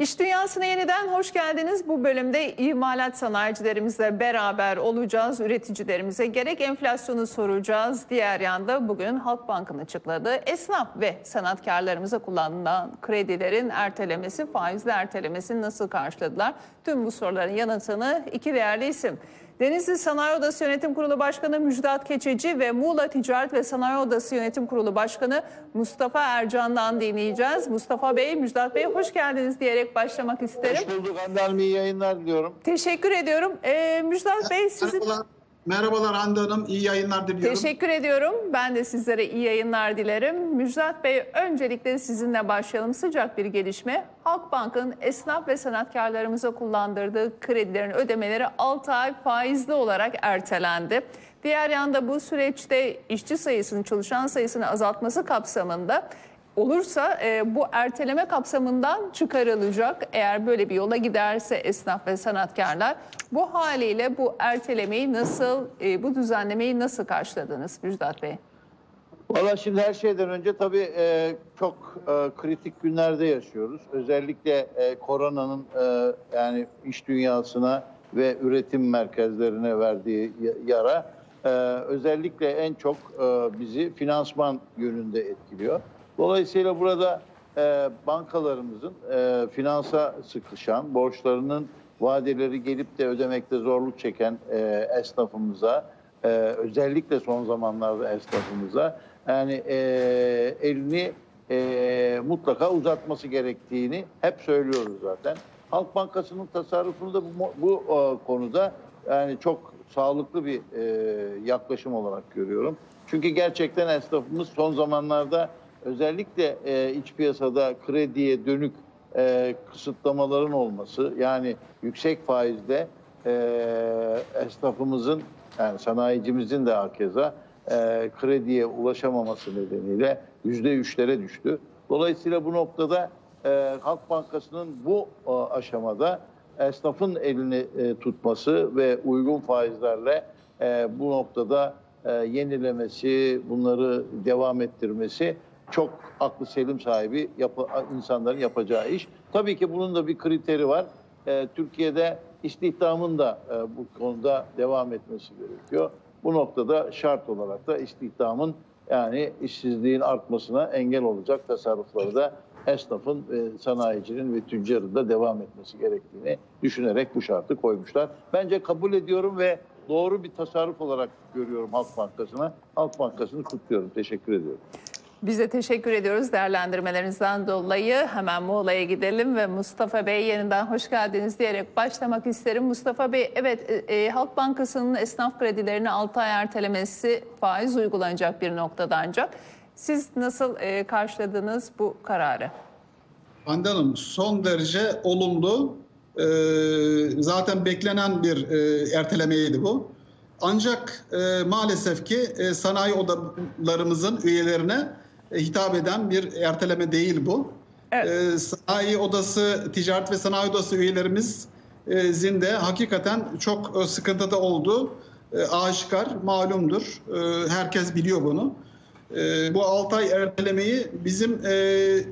İş Dünyası'na yeniden hoş geldiniz. Bu bölümde imalat sanayicilerimizle beraber olacağız. Üreticilerimize gerek enflasyonu soracağız. Diğer yanda bugün Halkbank'ın açıkladığı esnaf ve sanatkarlarımıza kullanılan kredilerin ertelemesi, faizli ertelemesini nasıl karşıladılar? Tüm bu soruların yanıtını iki değerli isim. Denizli Sanayi Odası Yönetim Kurulu Başkanı Müjdat Keçeci ve Muğla Ticaret ve Sanayi Odası Yönetim Kurulu Başkanı Mustafa Ercan'dan dinleyeceğiz. Mustafa Bey, Müjdat Bey hoş geldiniz diyerek başlamak isterim. Hoş bulduk iyi yayınlar diliyorum. Teşekkür ediyorum. Ee, Müjdat Bey sizi Merhabalar. Hande Hanım. İyi yayınlar diliyorum. teşekkür ediyorum. Ben de sizlere iyi yayınlar dilerim. Müjdat Bey öncelikle sizinle başlayalım. Sıcak bir gelişme. Halkbank'ın esnaf ve sanatkarlarımıza kullandırdığı kredilerin ödemeleri 6 ay faizli olarak ertelendi. Diğer yanda bu süreçte işçi sayısının, çalışan sayısını azaltması kapsamında olursa e, bu erteleme kapsamından çıkarılacak. Eğer böyle bir yola giderse esnaf ve sanatkarlar bu haliyle bu ertelemeyi nasıl, e, bu düzenlemeyi nasıl karşıladınız Müjdat Bey? Valla şimdi her şeyden önce tabii e, çok e, kritik günlerde yaşıyoruz. Özellikle e, koronanın e, yani iş dünyasına ve üretim merkezlerine verdiği yara e, özellikle en çok e, bizi finansman yönünde etkiliyor. Dolayısıyla burada e, bankalarımızın e, finansa sıkışan, borçlarının vadeleri gelip de ödemekte zorluk çeken e, esnafımıza, e, özellikle son zamanlarda esnafımıza yani e, elini e, mutlaka uzatması gerektiğini hep söylüyoruz zaten. Halk Bankası'nın tasarrufunu da bu, bu e, konuda yani çok sağlıklı bir e, yaklaşım olarak görüyorum. Çünkü gerçekten esnafımız son zamanlarda özellikle e, iç piyasada krediye dönük e, kısıtlamaların olması yani yüksek faizde e, esnafımızın yani sanayicimizin de hakeza e, krediye ulaşamaması nedeniyle yüzde üçlere düştü. Dolayısıyla bu noktada e, Halk Bankası'nın bu e, aşamada esnafın elini e, tutması ve uygun faizlerle e, bu noktada e, yenilemesi, bunları devam ettirmesi çok aklı selim sahibi yapı, insanların yapacağı iş. Tabii ki bunun da bir kriteri var. E, Türkiye'de istihdamın da e, bu konuda devam etmesi gerekiyor. Bu noktada şart olarak da istihdamın yani işsizliğin artmasına engel olacak tasarrufları da esnafın, e, sanayicinin ve tüccarın da devam etmesi gerektiğini düşünerek bu şartı koymuşlar. Bence kabul ediyorum ve doğru bir tasarruf olarak görüyorum Halk Bankası'na. Halk Bankası'nı kutluyorum. Teşekkür ediyorum. Biz de teşekkür ediyoruz değerlendirmelerinizden dolayı. Hemen Muğla'ya gidelim ve Mustafa Bey yeniden hoş geldiniz diyerek başlamak isterim. Mustafa Bey, evet e, e, Halk Bankası'nın esnaf kredilerini 6 ay ertelemesi faiz uygulanacak bir noktada ancak. Siz nasıl e, karşıladınız bu kararı? Hande Hanım son derece olumlu. Ee, zaten beklenen bir e, ertelemeydi bu. Ancak e, maalesef ki e, sanayi odalarımızın üyelerine e, hitap eden bir erteleme değil bu. Evet. E, sanayi odası, ticaret ve sanayi odası üyelerimizin de hakikaten çok e, sıkıntıda olduğu e, aşikar, malumdur. E, herkes biliyor bunu. E, bu 6 ay ertelemeyi bizim e,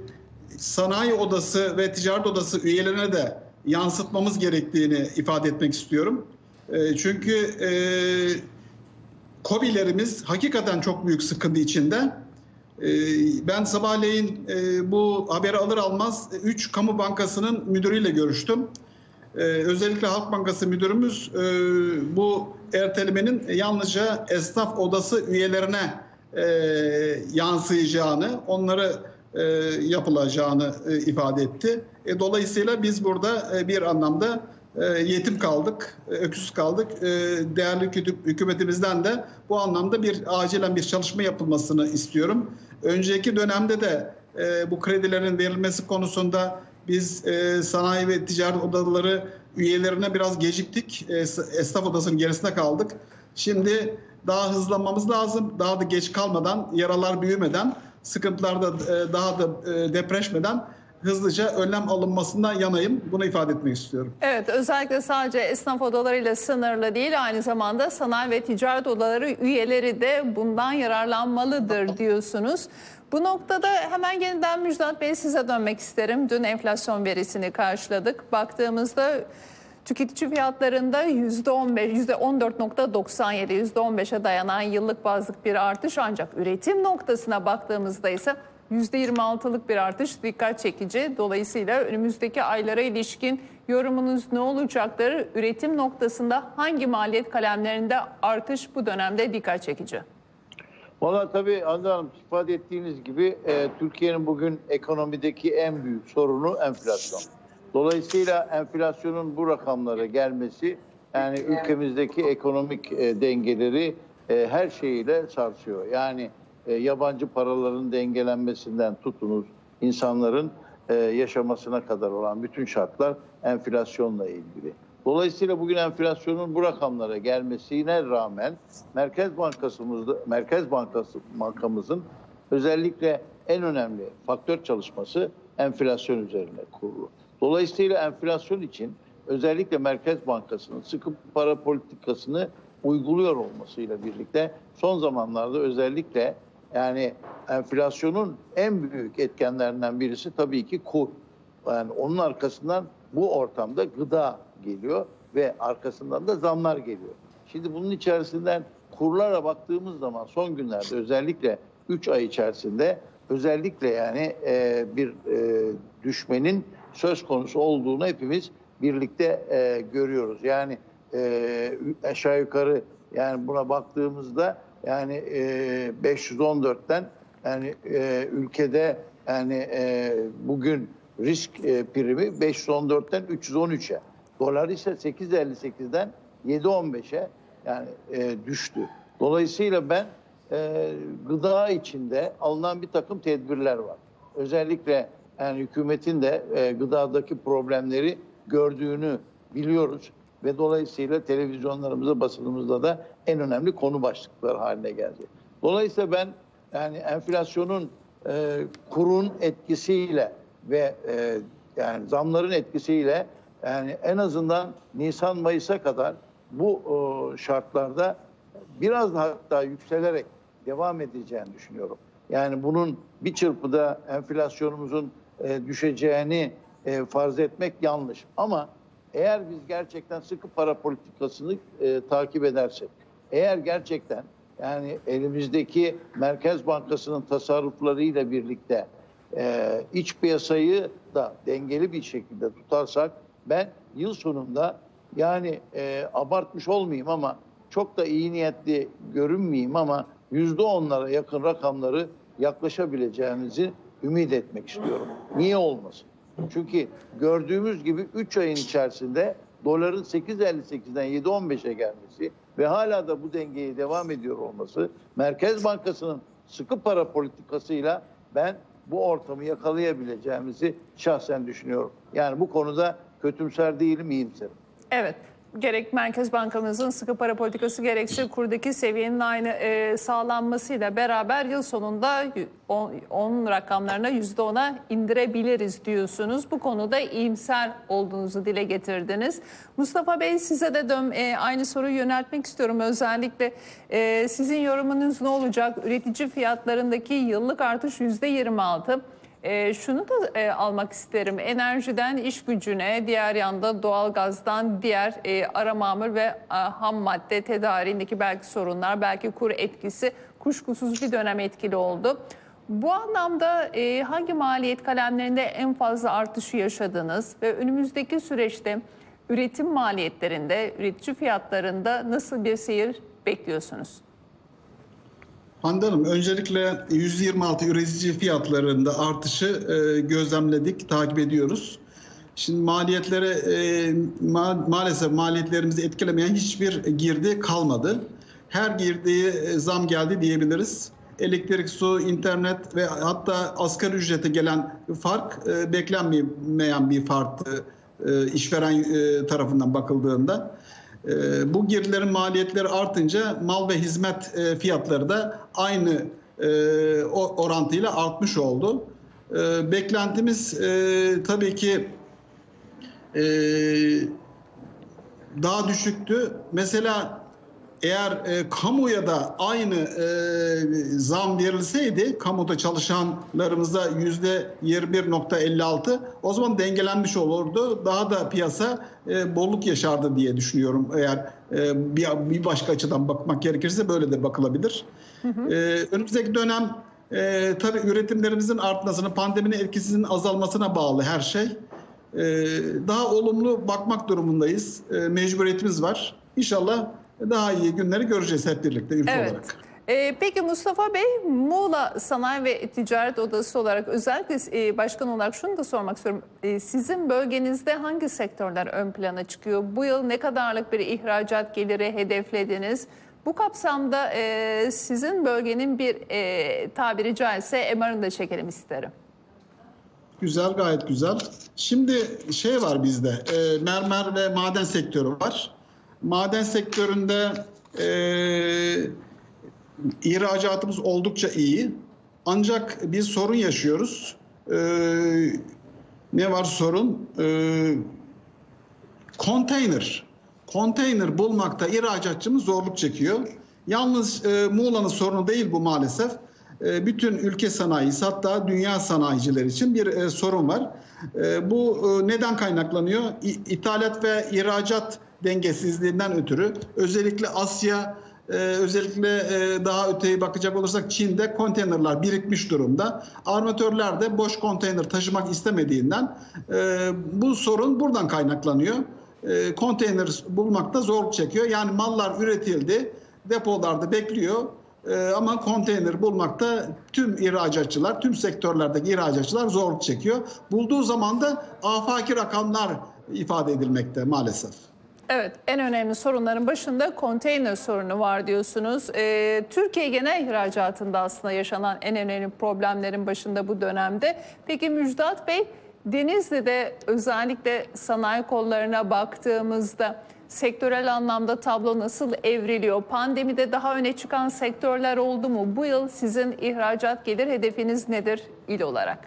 sanayi odası ve ticaret odası üyelerine de yansıtmamız gerektiğini ifade etmek istiyorum. E, çünkü e, COBİ'lerimiz hakikaten çok büyük sıkıntı içinde. E, ben sabahleyin e, bu haberi alır almaz 3 kamu bankasının müdürüyle görüştüm. Ee, özellikle Halk Bankası müdürümüz e, bu ertelemenin yalnızca esnaf odası üyelerine e, yansıyacağını, onları e, yapılacağını e, ifade etti. E, dolayısıyla biz burada e, bir anlamda e, yetim kaldık, e, öksüz kaldık. E, değerli hükü- hükümetimizden de bu anlamda bir acilen bir çalışma yapılmasını istiyorum. Önceki dönemde de e, bu kredilerin verilmesi konusunda biz e, sanayi ve ticaret odaları üyelerine biraz geciktik. E, esnaf odasının gerisinde kaldık. Şimdi daha hızlanmamız lazım. Daha da geç kalmadan, yaralar büyümeden, sıkıntılar da e, daha da e, depreşmeden hızlıca önlem alınmasından yanayım. Bunu ifade etmek istiyorum. Evet özellikle sadece esnaf odalarıyla sınırlı değil aynı zamanda sanayi ve ticaret odaları üyeleri de bundan yararlanmalıdır diyorsunuz. Bu noktada hemen yeniden Müjdat Bey size dönmek isterim. Dün enflasyon verisini karşıladık. Baktığımızda tüketici fiyatlarında %15, %14.97, %15'e dayanan yıllık bazlık bir artış ancak üretim noktasına baktığımızda ise %26'lık bir artış dikkat çekici. Dolayısıyla önümüzdeki aylara ilişkin yorumunuz ne olacaktır? Üretim noktasında hangi maliyet kalemlerinde artış bu dönemde dikkat çekici? Valla tabii Hande Hanım ifade ettiğiniz gibi e, Türkiye'nin bugün ekonomideki en büyük sorunu enflasyon. Dolayısıyla enflasyonun bu rakamlara gelmesi yani ülkemizdeki ekonomik e, dengeleri e, her şeyiyle sarsıyor. Yani e, yabancı paraların dengelenmesinden tutunuz insanların e, yaşamasına kadar olan bütün şartlar enflasyonla ilgili. Dolayısıyla bugün enflasyonun bu rakamlara gelmesine rağmen Merkez Bankamızda Merkez Bankası bankamızın özellikle en önemli faktör çalışması enflasyon üzerine kurulu. Dolayısıyla enflasyon için özellikle Merkez Bankası'nın sıkı para politikasını uyguluyor olmasıyla birlikte son zamanlarda özellikle yani enflasyonun en büyük etkenlerinden birisi tabii ki kur. Yani onun arkasından bu ortamda gıda geliyor ve arkasından da zamlar geliyor. Şimdi bunun içerisinden kurlara baktığımız zaman son günlerde özellikle 3 ay içerisinde özellikle yani e, bir e, düşmenin söz konusu olduğunu hepimiz birlikte e, görüyoruz. Yani e, aşağı yukarı yani buna baktığımızda yani e, 514'ten yani e, ülkede yani e, bugün risk e, primi 514'ten 313'e. Dolar ise 8.58'den 7.15'e yani e, düştü. Dolayısıyla ben e, gıda içinde alınan bir takım tedbirler var. Özellikle yani hükümetin de e, gıdadaki problemleri gördüğünü biliyoruz ve dolayısıyla televizyonlarımızda, basınımızda da en önemli konu başlıkları haline geldi. Dolayısıyla ben yani enflasyonun e, kurun etkisiyle ve e, yani zamların etkisiyle yani en azından Nisan Mayıs'a kadar bu e, şartlarda biraz daha hatta yükselerek devam edeceğini düşünüyorum. Yani bunun bir çırpıda enflasyonumuzun e, düşeceğini e, farz etmek yanlış. Ama eğer biz gerçekten sıkı para politikasını e, takip edersek, eğer gerçekten yani elimizdeki Merkez Bankası'nın tasarruflarıyla birlikte e, iç piyasayı da dengeli bir şekilde tutarsak ben yıl sonunda yani e, abartmış olmayayım ama çok da iyi niyetli görünmeyeyim ama yüzde onlara yakın rakamları yaklaşabileceğimizi ümit etmek istiyorum. Niye olmasın? Çünkü gördüğümüz gibi 3 ayın içerisinde doların 8.58'den 7.15'e gelmesi ve hala da bu dengeyi devam ediyor olması Merkez Bankası'nın sıkı para politikasıyla ben bu ortamı yakalayabileceğimizi şahsen düşünüyorum. Yani bu konuda kötümser değilim, iyimserim. Evet. Gerek Merkez Bankamızın sıkı para politikası gerekse kurdaki seviyenin aynı e, sağlanmasıyla beraber yıl sonunda 10 rakamlarına %10'a indirebiliriz diyorsunuz. Bu konuda iyimser olduğunuzu dile getirdiniz. Mustafa Bey size de dön, e, aynı soruyu yöneltmek istiyorum. Özellikle e, sizin yorumunuz ne olacak? Üretici fiyatlarındaki yıllık artış %26. E, şunu da e, almak isterim. Enerjiden iş gücüne, diğer yanda doğalgazdan diğer e, ara mamul ve e, ham madde tedariğindeki belki sorunlar, belki kur etkisi kuşkusuz bir dönem etkili oldu. Bu anlamda e, hangi maliyet kalemlerinde en fazla artışı yaşadınız ve önümüzdeki süreçte üretim maliyetlerinde, üretici fiyatlarında nasıl bir seyir bekliyorsunuz? Hande Hanım, öncelikle 126 üretici fiyatlarında artışı e, gözlemledik, takip ediyoruz. Şimdi maliyetlere e, ma maalesef maliyetlerimizi etkilemeyen hiçbir girdi kalmadı. Her girdiği e, zam geldi diyebiliriz. Elektrik, su, internet ve hatta asgari ücrete gelen fark e, beklenmeyen bir farktı e, işveren e, tarafından bakıldığında. E, bu girdilerin maliyetleri artınca mal ve hizmet e, fiyatları da aynı e, orantıyla artmış oldu. E, beklentimiz e, tabii ki daha düşüktü. Mesela eğer e, kamuya da aynı e, zam verilseydi, kamuda çalışanlarımıza yüzde 21.56 o zaman dengelenmiş olurdu. Daha da piyasa e, bolluk yaşardı diye düşünüyorum. Eğer e, bir, bir başka açıdan bakmak gerekirse böyle de bakılabilir. E, önümüzdeki dönem e, tabii üretimlerimizin artmasını, pandeminin etkisinin azalmasına bağlı her şey. E, daha olumlu bakmak durumundayız. E, mecburiyetimiz var. İnşallah daha iyi günleri göreceğiz hep birlikte ülke Evet. olarak. Ee, peki Mustafa Bey, Muğla Sanayi ve Ticaret Odası olarak özellikle e, başkan olarak şunu da sormak istiyorum. E, sizin bölgenizde hangi sektörler ön plana çıkıyor? Bu yıl ne kadarlık bir ihracat geliri hedeflediniz? Bu kapsamda e, sizin bölgenin bir e, tabiri caizse MR'ını da çekelim isterim. Güzel, gayet güzel. Şimdi şey var bizde, e, mermer ve maden sektörü var. Maden sektöründe e, ihracatımız oldukça iyi. Ancak bir sorun yaşıyoruz. E, ne var sorun? E, konteyner. Konteyner bulmakta ihracatçımız zorluk çekiyor. Yalnız e, Muğla'nın sorunu değil bu maalesef. E, bütün ülke sanayisi hatta dünya sanayiciler için bir e, sorun var. E, bu e, neden kaynaklanıyor? İ- İthalat ve ihracat dengesizliğinden ötürü özellikle Asya ee, özellikle e, daha öteye bakacak olursak Çin'de konteynerler birikmiş durumda. Armatörler de boş konteyner taşımak istemediğinden e, bu sorun buradan kaynaklanıyor. E, konteyner bulmakta zorluk çekiyor. Yani mallar üretildi, depolarda bekliyor. E, ama konteyner bulmakta tüm ihracatçılar, tüm sektörlerdeki ihracatçılar zorluk çekiyor. Bulduğu zaman da afaki rakamlar ifade edilmekte maalesef. Evet, en önemli sorunların başında konteyner sorunu var diyorsunuz. Ee, Türkiye genel ihracatında aslında yaşanan en önemli problemlerin başında bu dönemde. Peki Müjdat Bey, Denizli'de özellikle sanayi kollarına baktığımızda sektörel anlamda tablo nasıl evriliyor? Pandemide daha öne çıkan sektörler oldu mu? Bu yıl sizin ihracat gelir hedefiniz nedir il olarak?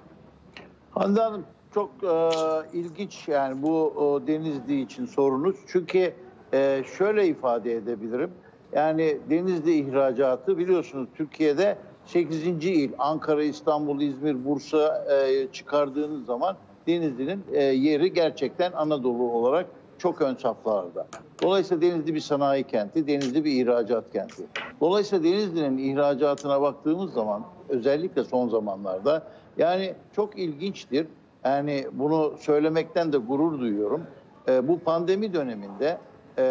Hande Hanım çok e, ilginç yani bu o, Denizli için sorunuz. Çünkü e, şöyle ifade edebilirim. Yani Denizli ihracatı biliyorsunuz Türkiye'de 8. il Ankara, İstanbul, İzmir, Bursa e, çıkardığınız zaman Denizli'nin e, yeri gerçekten Anadolu olarak çok ön saflarda. Dolayısıyla Denizli bir sanayi kenti, Denizli bir ihracat kenti. Dolayısıyla Denizli'nin ihracatına baktığımız zaman özellikle son zamanlarda yani çok ilginçtir. Yani bunu söylemekten de gurur duyuyorum. Ee, bu pandemi döneminde e,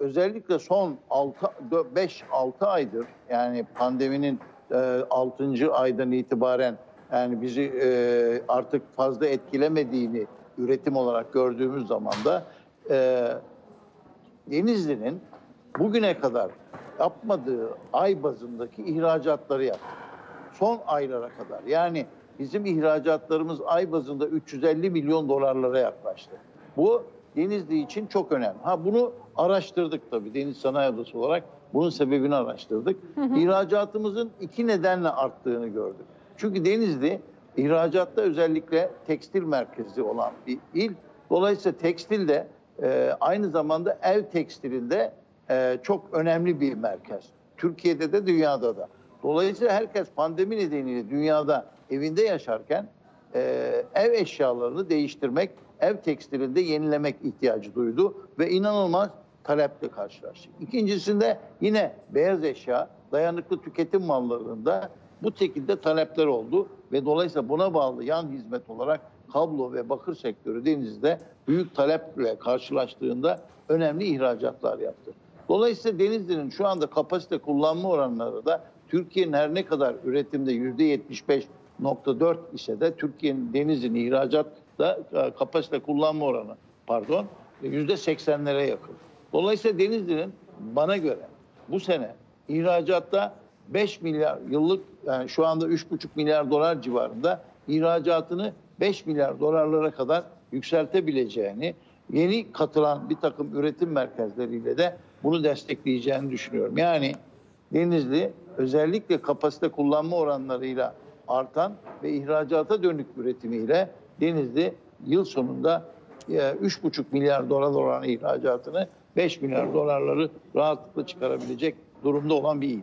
özellikle son 5-6 aydır yani pandeminin e, 6. aydan itibaren yani bizi e, artık fazla etkilemediğini üretim olarak gördüğümüz zaman da e, Denizli'nin bugüne kadar yapmadığı ay bazındaki ihracatları yaptı. Son aylara kadar. Yani bizim ihracatlarımız ay bazında 350 milyon dolarlara yaklaştı. Bu Denizli için çok önemli. Ha bunu araştırdık tabii Deniz Sanayi Odası olarak. Bunun sebebini araştırdık. İhracatımızın iki nedenle arttığını gördük. Çünkü Denizli ihracatta özellikle tekstil merkezi olan bir il. Dolayısıyla tekstilde e, aynı zamanda ev tekstilinde e, çok önemli bir merkez. Türkiye'de de dünyada da. Dolayısıyla herkes pandemi nedeniyle dünyada evinde yaşarken e, ev eşyalarını değiştirmek, ev tekstilinde yenilemek ihtiyacı duydu ve inanılmaz taleple karşılaştık. İkincisinde yine beyaz eşya, dayanıklı tüketim mallarında bu şekilde talepler oldu ve dolayısıyla buna bağlı yan hizmet olarak kablo ve bakır sektörü denizde büyük taleple karşılaştığında önemli ihracatlar yaptı. Dolayısıyla Denizli'nin şu anda kapasite kullanma oranları da Türkiye'nin her ne kadar üretimde %75.4 ise de Türkiye'nin Denizli'nin ihracatta e, kapasite kullanma oranı pardon %80'lere yakın. Dolayısıyla Denizli'nin bana göre bu sene ihracatta 5 milyar yıllık yani şu anda 3,5 milyar dolar civarında ihracatını 5 milyar dolarlara kadar yükseltebileceğini, yeni katılan bir takım üretim merkezleriyle de bunu destekleyeceğini düşünüyorum. Yani Denizli özellikle kapasite kullanma oranlarıyla artan ve ihracata dönük üretimiyle Denizli yıl sonunda e, 3,5 milyar dolar olan ihracatını 5 milyar dolarları rahatlıkla çıkarabilecek durumda olan bir il.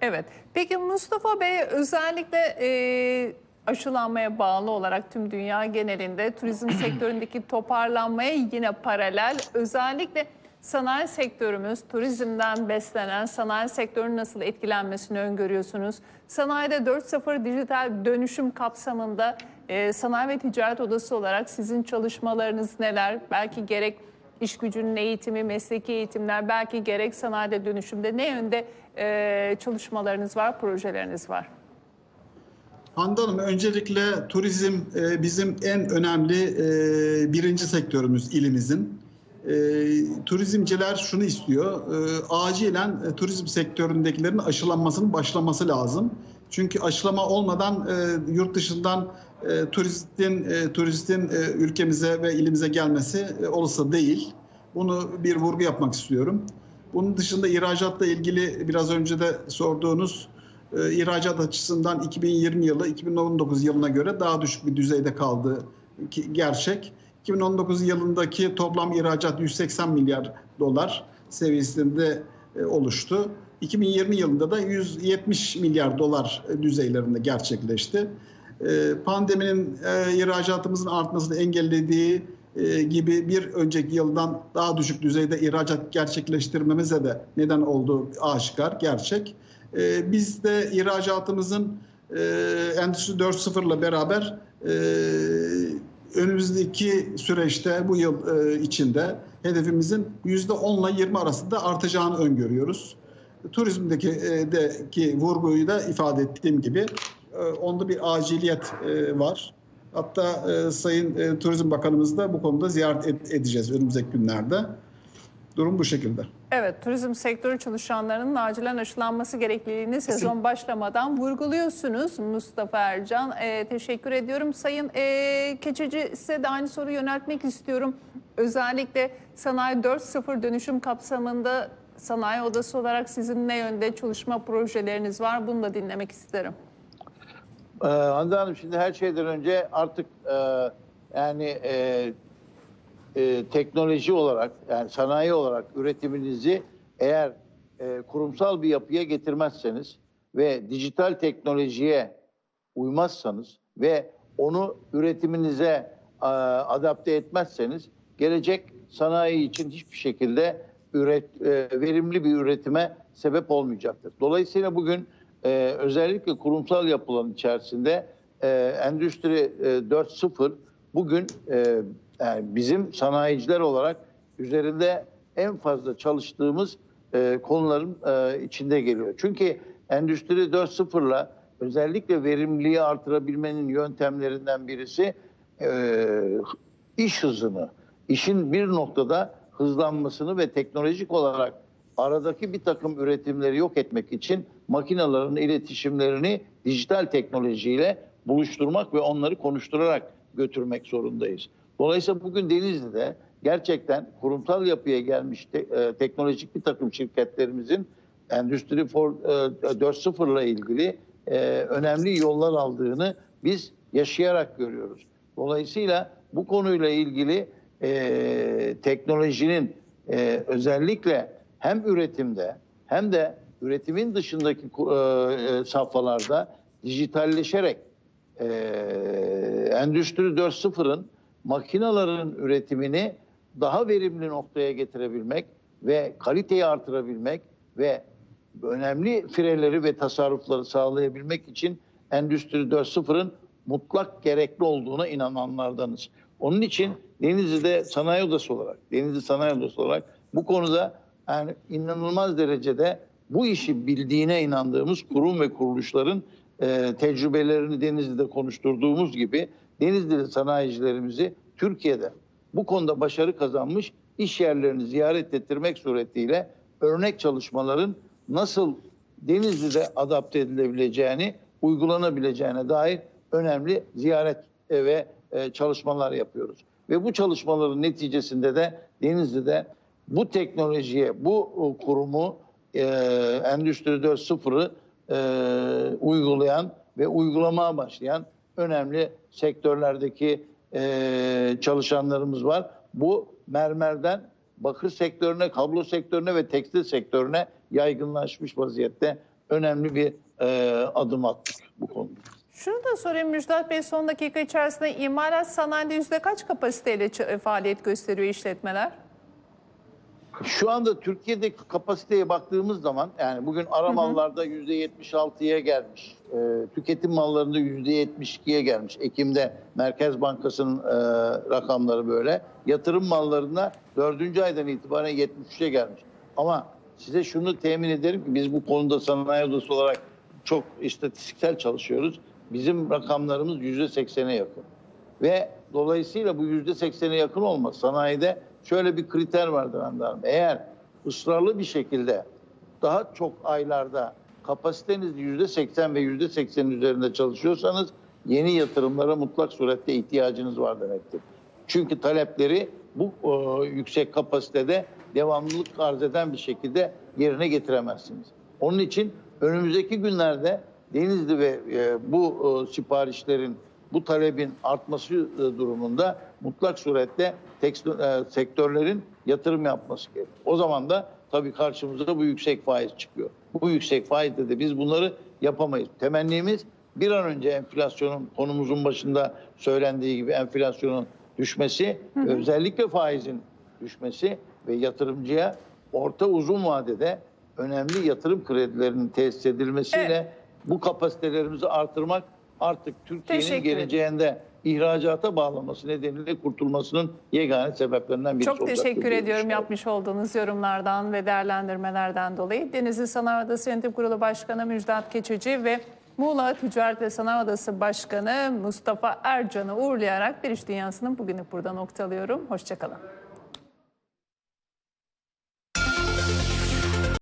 Evet. Peki Mustafa Bey özellikle e, aşılanmaya bağlı olarak tüm dünya genelinde turizm sektöründeki toparlanmaya yine paralel özellikle sanayi sektörümüz turizmden beslenen sanayi sektörünün nasıl etkilenmesini öngörüyorsunuz? Sanayide 4.0 dijital dönüşüm kapsamında e, Sanayi ve Ticaret Odası olarak sizin çalışmalarınız neler? Belki gerek iş gücünün eğitimi, mesleki eğitimler, belki gerek sanayide dönüşümde ne yönde e, çalışmalarınız var, projeleriniz var? Hande Hanım öncelikle turizm e, bizim en önemli e, birinci sektörümüz ilimizin. E, turizmciler şunu istiyor, e, acilen e, turizm sektöründekilerin aşılanmasının başlaması lazım. Çünkü aşılama olmadan e, yurt dışından e, turistin e, turistin e, ülkemize ve ilimize gelmesi e, olası değil. Bunu bir vurgu yapmak istiyorum. Bunun dışında ihracatla ilgili biraz önce de sorduğunuz e, ihracat açısından 2020 yılı 2019 yılına göre daha düşük bir düzeyde kaldı gerçek. 2019 yılındaki toplam ihracat 180 milyar dolar seviyesinde e, oluştu. 2020 yılında da 170 milyar dolar düzeylerinde gerçekleşti. E, Pandeminin e, ihracatımızın artmasını engellediği gibi bir önceki yıldan daha düşük düzeyde ihracat gerçekleştirmemize de neden olduğu aşikar, gerçek. Biz de ihracatımızın Endüstri 4.0 ile beraber önümüzdeki süreçte bu yıl e, içinde hedefimizin %10 ile 20 arasında artacağını öngörüyoruz. Turizmdeki e, deki vurguyu da ifade ettiğim gibi e, onda bir aciliyet e, var. Hatta e, Sayın e, Turizm Bakanımız da bu konuda ziyaret ed- edeceğiz önümüzdeki günlerde. Durum bu şekilde. Evet, turizm sektörü çalışanlarının acilen aşılanması gerekliliğini sezon başlamadan vurguluyorsunuz Mustafa Ercan. Ee, teşekkür ediyorum. Sayın e, Keçeci size de aynı soruyu yöneltmek istiyorum. Özellikle Sanayi 4.0 dönüşüm kapsamında sanayi odası olarak sizin ne yönde çalışma projeleriniz var? Bunu da dinlemek isterim. Ee, Hande Hanım şimdi her şeyden önce artık e, yani e, e, teknoloji olarak yani sanayi olarak üretiminizi eğer e, kurumsal bir yapıya getirmezseniz ve dijital teknolojiye uymazsanız ve onu üretiminize e, adapte etmezseniz gelecek sanayi için hiçbir şekilde üret, e, verimli bir üretime sebep olmayacaktır. Dolayısıyla bugün e, özellikle kurumsal yapılan içerisinde e, Endüstri e, 4.0 bugün e, yani bizim sanayiciler olarak üzerinde en fazla çalıştığımız e, konuların e, içinde geliyor. Çünkü Endüstri 4.0'la özellikle verimliliği artırabilmenin yöntemlerinden birisi e, iş hızını, işin bir noktada hızlanmasını ve teknolojik olarak aradaki bir takım üretimleri yok etmek için makinelerin iletişimlerini dijital teknolojiyle buluşturmak ve onları konuşturarak götürmek zorundayız. Dolayısıyla bugün Denizli'de gerçekten kurumsal yapıya gelmiş te- e, teknolojik bir takım şirketlerimizin Endüstri for- e, 4.0 ile ilgili e, önemli yollar aldığını biz yaşayarak görüyoruz. Dolayısıyla bu konuyla ilgili e, teknolojinin e, özellikle hem üretimde hem de üretimin dışındaki e, e, safhalarda dijitalleşerek e, Endüstri 4.0'ın makinaların üretimini daha verimli noktaya getirebilmek ve kaliteyi artırabilmek ve önemli fireleri ve tasarrufları sağlayabilmek için Endüstri 4.0'ın mutlak gerekli olduğuna inananlardanız. Onun için Denizli'de sanayi odası olarak, Denizli Sanayi Odası olarak bu konuda yani inanılmaz derecede bu işi bildiğine inandığımız kurum ve kuruluşların e, tecrübelerini Denizli'de konuşturduğumuz gibi Denizli sanayicilerimizi Türkiye'de bu konuda başarı kazanmış iş yerlerini ziyaret ettirmek suretiyle örnek çalışmaların nasıl Denizli'de adapte edilebileceğini, uygulanabileceğine dair önemli ziyaret e, ve e, çalışmalar yapıyoruz. Ve bu çalışmaların neticesinde de Denizli'de bu teknolojiye, bu e, kurumu Endüstri 4.0'ı e, uygulayan ve uygulamaya başlayan önemli sektörlerdeki e, çalışanlarımız var. Bu mermerden bakır sektörüne, kablo sektörüne ve tekstil sektörüne yaygınlaşmış vaziyette önemli bir e, adım attık bu konuda. Şunu da sorayım Müjdat Bey son dakika içerisinde imalat sanayide yüzde kaç kapasiteyle faaliyet gösteriyor işletmeler? Şu anda Türkiye'deki kapasiteye baktığımız zaman yani bugün ara mallarda %76'ya gelmiş. Ee, tüketim mallarında %72'ye gelmiş. Ekim'de Merkez Bankası'nın e, rakamları böyle. Yatırım mallarında 4. aydan itibaren 73'e gelmiş. Ama size şunu temin ederim ki biz bu konuda sanayi odası olarak çok istatistiksel çalışıyoruz. Bizim rakamlarımız %80'e yakın. Ve dolayısıyla bu yüzde seksene yakın olması sanayide şöyle bir kriter vardır Hanım. Eğer ısrarlı bir şekilde daha çok aylarda kapasiteniz yüzde seksen ve yüzde seksenin üzerinde çalışıyorsanız yeni yatırımlara mutlak surette ihtiyacınız var demektir. Çünkü talepleri bu e, yüksek kapasitede devamlılık arz eden bir şekilde yerine getiremezsiniz. Onun için önümüzdeki günlerde Denizli ve e, bu e, siparişlerin bu talebin artması e, durumunda mutlak surette e, sektörlerin yatırım yapması gerekiyor. O zaman da tabii karşımıza bu yüksek faiz çıkıyor. Bu yüksek faizde de biz bunları yapamayız. Temennimiz bir an önce enflasyonun konumuzun başında söylendiği gibi enflasyonun düşmesi, ve özellikle faizin düşmesi ve yatırımcıya orta uzun vadede önemli yatırım kredilerinin tesis edilmesiyle Evet. bu kapasitelerimizi artırmak artık Türkiye'nin geleceğinde ihracata bağlaması nedeniyle kurtulmasının yegane sebeplerinden birisi Çok teşekkür ediyorum yapmış olduğunuz yorumlardan ve değerlendirmelerden dolayı. Denizli Sanayi Odası Yönetim Kurulu Başkanı Müjdat Keçici ve Muğla Ticaret ve Sanayi Odası Başkanı Mustafa Ercan'ı uğurlayarak bir iş dünyasının bugünü burada noktalıyorum. Hoşçakalın.